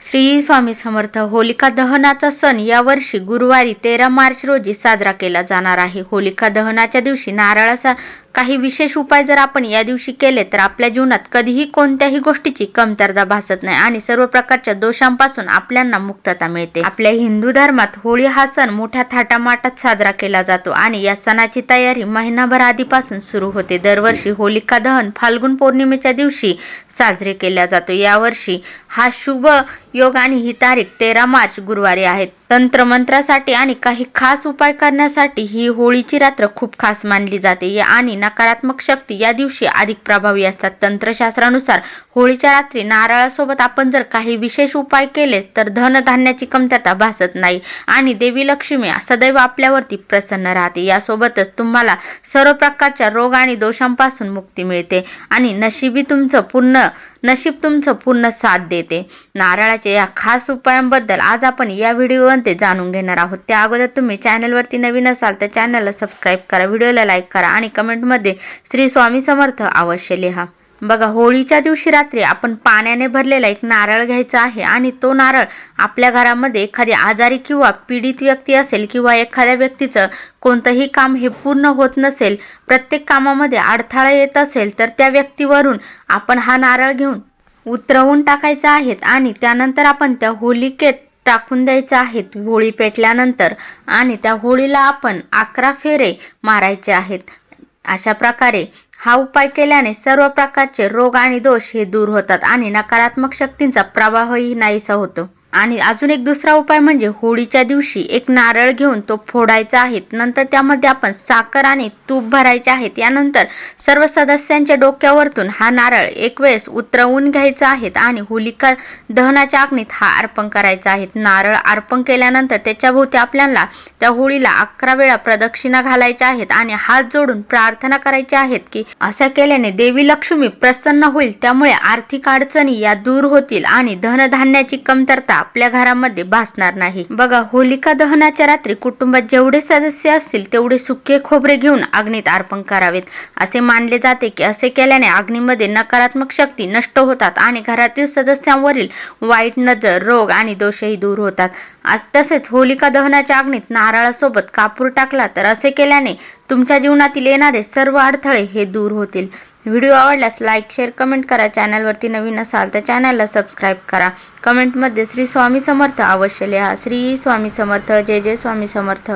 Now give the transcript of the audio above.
श्री स्वामी समर्थ होलिका दहनाचा सण यावर्षी गुरुवारी तेरा मार्च रोजी साजरा केला जाणार आहे. होलिका दहनाच्या दिवशी नारळाचा काही विशेष उपाय जर आपण या दिवशी केले तर आपल्या जीवनात कधीही कोणत्याही गोष्टीची कमतरता भासत नाही आणि सर्व प्रकारच्या दोषांपासून आपल्याला मुक्तता मिळते. आपल्या हिंदू धर्मात होळी हा सण मोठ्या थाटामाटात साजरा केला जातो आणि या सणाची तयारी महिनाभर आधीपासून सुरू होते. दरवर्षी होलिका दहन फाल्गुन पौर्णिमेच्या दिवशी साजरे केला जातो. यावर्षी हा शुभ योग आणि ही तारीख तेरा मार्च गुरुवारी आहे. तंत्रमंत्रासाठी आणि काही खास उपाय करण्यासाठी ही होळीची रात्र खूप खास मानली जाते. या आणि नकारात्मक शक्ती या दिवशी अधिक प्रभावी असतात. तंत्रशास्त्रानुसार होळीच्या रात्री नारळासोबत आपण जर काही विशेष उपाय केले तर धनधान्याची कमतरता भासत नाही आणि देवी लक्ष्मी सदैव आपल्यावरती प्रसन्न राहते. यासोबतच तुम्हाला सर्व प्रकारच्या रोग आणि दोषांपासून मुक्ती मिळते आणि नशिबी तुमचं पूर्ण नशीब तुमचं पूर्ण साथ देते. नारळाच्या या खास उपायांबद्दल आज आपण या व्हिडिओमध्ये जाणून घेणार आहोत. त्या अगोदर तुम्ही चॅनलवरती नवीन असाल तर चॅनलला सबस्क्राईब करा व्हिडिओला लाईक करा आणि कमेंटमध्ये श्री स्वामी समर्थ अवश्य लिहा. बघा होळीच्या दिवशी रात्री आपण पाण्याने भरलेला एक नारळ घ्यायचा आहे आणि तो नारळ आपल्या घरामध्ये एखादी आजारी किंवा पीडित व्यक्ती असेल किंवा एखाद्या व्यक्तीचं कोणतंही काम हे पूर्ण होत नसेल प्रत्येक कामामध्ये अडथळा येत असेल तर त्या व्यक्तीवरून आपण हा नारळ घेऊन उतरवून टाकायचा आहेत आणि त्यानंतर आपण त्या होलिकेत टाकून द्यायचं आहेत होळी पेटल्यानंतर आणि त्या होळीला आपण अकरा फेरे मारायचे आहेत. अशा प्रकारे हा उपाय केल्याने सर्व प्रकारचे रोग आणि दोष हे दूर होतात आणि नकारात्मक शक्तींचा प्रवाहही नाहीसा होतो. आणि अजून एक दुसरा उपाय म्हणजे होळीच्या दिवशी एक नारळ घेऊन तो फोडायचा आहे. नंतर त्यामध्ये आपण साखर आणि तूप भरायचे आहेत. यानंतर सर्व सदस्यांच्या डोक्यावरतून हा नारळ एक वेळेस उतरवून घ्यायचा आहे आणि होलिका दहनाच्या अग्नीत हा अर्पण करायचा आहे. नारळ अर्पण केल्यानंतर त्याच्याभोवती आपल्याला त्या होळीला अकरा वेळा प्रदक्षिणा घालायच्या आहेत आणि हात जोडून प्रार्थना करायची आहेत की असं केल्याने देवी लक्ष्मी प्रसन्न होईल. त्यामुळे आर्थिक अडचणी या दूर होतील आणि धनधान्याची कमतरता आपल्या घरामध्ये भासणार नाही. बघा होलिका दहनाच्या रात्री कुटुंबात जेवढे सदस्य असतील तेवढे सुके खोबरे घेऊन अग्नीत अर्पण करावेत. असे मानले जाते की असे केल्याने अग्नीमध्ये नकारात्मक शक्ती नष्ट होतात आणि घरातील सदस्यांवरील वाईट नजर रोग आणि दोषही दूर होतात. आज तसेच होलिका दहनाच्या अग्नीत नारळासोबत कापूर टाकला तर असे केल्याने तुमच्या जीवनातील येणारे सर्व अडथळे हे दूर होतील. व्हिडिओ आवडल्यास लाईक शेअर कमेंट करा. चॅनलवरती नवीन असाल तर चॅनलला सबस्क्राईब करा. कमेंटमध्ये श्री स्वामी समर्थ अवश्य लिहा. श्री स्वामी समर्थ. जय जय स्वामी समर्थ.